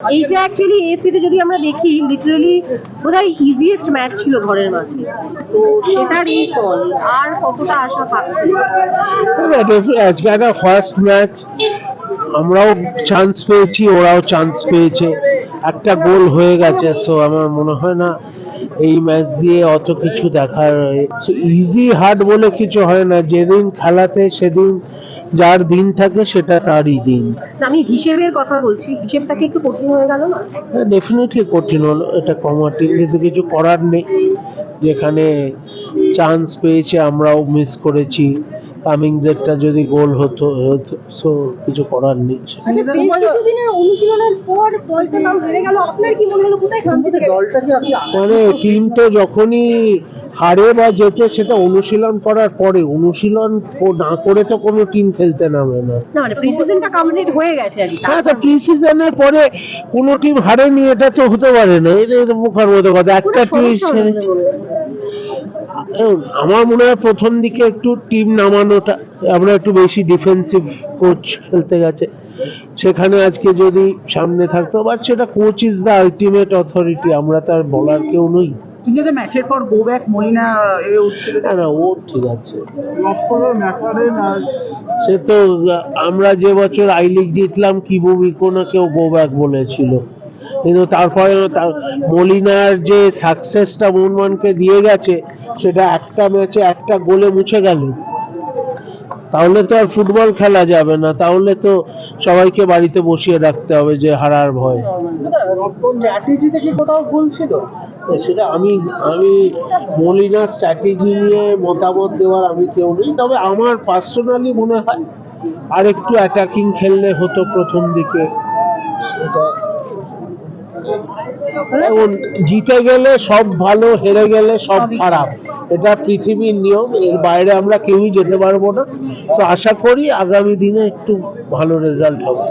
এইটা অ্যাকচুয়ালি যদি আমরা দেখি লিটারালি বোধহয় ইজিয়েস্ট ম্যাচ ছিল ঘরের মাঠে। তো সেটারই ফল আর কতটা আশা পাচ্ছে আজকে একটা ফার্স্ট ম্যাচ আমরাও চান্স পেয়েছি, ওরাও চান্স পেয়েছে। একটা গোল হয়ে গেছে সো আমার মনে হয় না এই ম্যাচ দিয়ে অত কিছু দেখার ইজি হার্ড বলে কিছু হয় না। যেদিন খেলাতে, সেদিন যার দিন থাকে সেটা তারই দিন। আমি হিসেবের কথা বলছি হিসেবটা কি একটু কঠিন হয়ে গেল না? ডেফিনেটলি কঠিন হলো এটা কমা টিম কিন্তু কিছু করার নেই। যেখানে চান্স পেয়েছে আমরাও মিস করেছি। কামিংসেরটা যদি গোল হতো সো কিছু করার নেই। আচ্ছা, বেশ অনুশীলনের পর দলটা নাম হেরে গেল। আপনার কি মনে হলো কোথায় মানে টিমটা যখনই হারে বা জেতে সেটা অনুশীলন করার পরে অনুশীলন না করে তো কোনো টিম খেলতে নামে না। না মানে প্রিসিজনটা কমপ্লিট হয়ে গেছে আর হ্যাঁ তো প্রি সিজনের পরে কোনো টিম হারেনি এটা তো হতে পারে না এটা মুখার মতো কথা। একটা টিম। আমার মনে হয় প্রথম দিকে একটু টিম নামানোটা আমরা একটু বেশি ডিফেন্সিভ কোচ খেলতে গেছে। সেখানে আজকে যদি সামনে থাকতো বাট সেটা coach is the ultimate authority আমরা তার বলার কেউ নই। সিঙ্গেতে ম্যাচের পর গো ব্যাক মইনা এ উঠছিল। না না ও ঠিক আছে। সে তো আমরা যে বছর আই লিগ জিতলাম কিবু কেউ গো ব্যাক বলেছিল। কিন্তু তারপরে মলিনার যে সাকসেসটা মোহনবাগানকে দিয়ে গেছে সেটা একটা ম্যাচে একটা গোলে মুছে গেল। তাহলে তো আর ফুটবল খেলা যাবে না। তাহলে তো সবাইকে বাড়িতে বসিয়ে রাখতে হবে যে হারার ভয়। স্ট্র্যাটেজিতে কি কোথাও ভুল ছিল? সেটা আমি আমি মলিনার স্ট্র্যাটেজি নিয়ে মতামত দেওয়ার আমি কেউ নেই। তবে আমার পার্সোনালি মনে হয় আর একটু অ্যাটাকিং খেললে হতো প্রথম দিকে। জিতে গেলে সব ভালো হেরে গেলে সব খারাপ। এটা পৃথিবীর নিয়ম এর বাইরে আমরা কেউই যেতে পারব না। তো আশা করি আগামী দিনে একটু ভালো রেজাল্ট হবে।